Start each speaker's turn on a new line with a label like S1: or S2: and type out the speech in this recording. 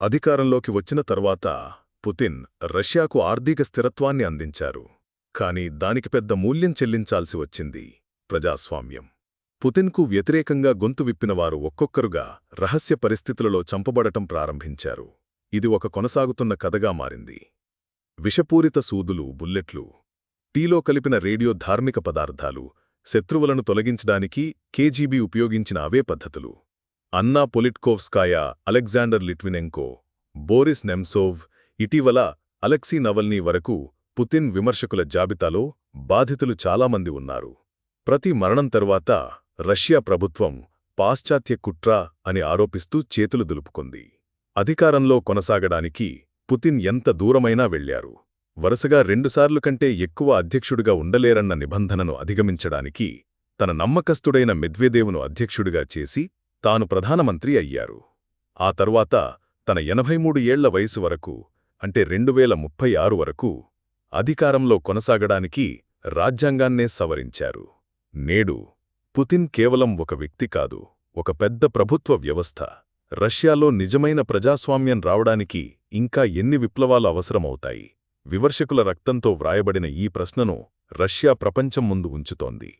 S1: అధికారంలోకి వచ్చిన తర్వాత పుతిన్ రష్యాకు ఆర్థిక స్థిరత్వాన్ని అందించారు. కాని దానికి పెద్ద మూల్యం చెల్లించాల్సి వచ్చింది ప్రజాస్వామ్యం. పుతిన్కు వ్యతిరేకంగా గొంతు విప్పినవారు ఒక్కొక్కరుగా రహస్య పరిస్థితులలో చంపబడటం ప్రారంభించారు. ఇది ఒక కొనసాగుతున్న కథగా మారింది. విషపూరిత సూదులు బుల్లెట్లు టీలో కలిపిన రేడియో ధార్మిక పదార్థాలు శత్రువులను తొలగించడానికి కేజీబీ ఉపయోగించిన అవే పద్ధతులు. Anna Politkovskaya Alexander Litvinenko Boris Nemtsov ఇటీవల అలెక్సీ నవల్నీ వరకు పుతిన్ విమర్శకుల జాబితాలో బాధితులు చాలామంది ఉన్నారు. ప్రతి మరణం తరువాత రష్యా ప్రభుత్వం పాశ్చాత్య కుట్ర అని ఆరోపిస్తూ చేతులు దులుపుకుంది. అధికారంలో కొనసాగడానికి పుతిన్ ఎంత దూరమైనా వెళ్ళారు వరుసగా రెండుసార్లు కంటే ఎక్కువ అధ్యక్షుడిగా ఉండలేరన్న నిబంధనను అధిగమించడానికి తన నమ్మకస్తుడైన మెద్వేదేవును అధ్యక్షుడిగా చేసి తాను ప్రధానమంత్రి అయ్యారు. ఆ తరువాత తన ఎనభై మూడు ఏళ్ళ వయసు వరకు అంటే రెండువేల ముప్పై ఆరు వరకు అధికారంలో కొనసాగడానికి రాజ్యాంగాన్నే సవరించారు. నేడు పుతిన్ కేవలం ఒక వ్యక్తి కాదు ఒక పెద్ద ప్రభుత్వ వ్యవస్థ. రష్యాలో నిజమైన ప్రజాస్వామ్యం రావడానికి ఇంకా ఎన్ని విప్లవాలు అవసరమవుతాయి? వివర్శకుల రక్తంతో వ్రాయబడిన ఈ ప్రశ్నను రష్యా ప్రపంచం ముందు ఉంచుతోంది.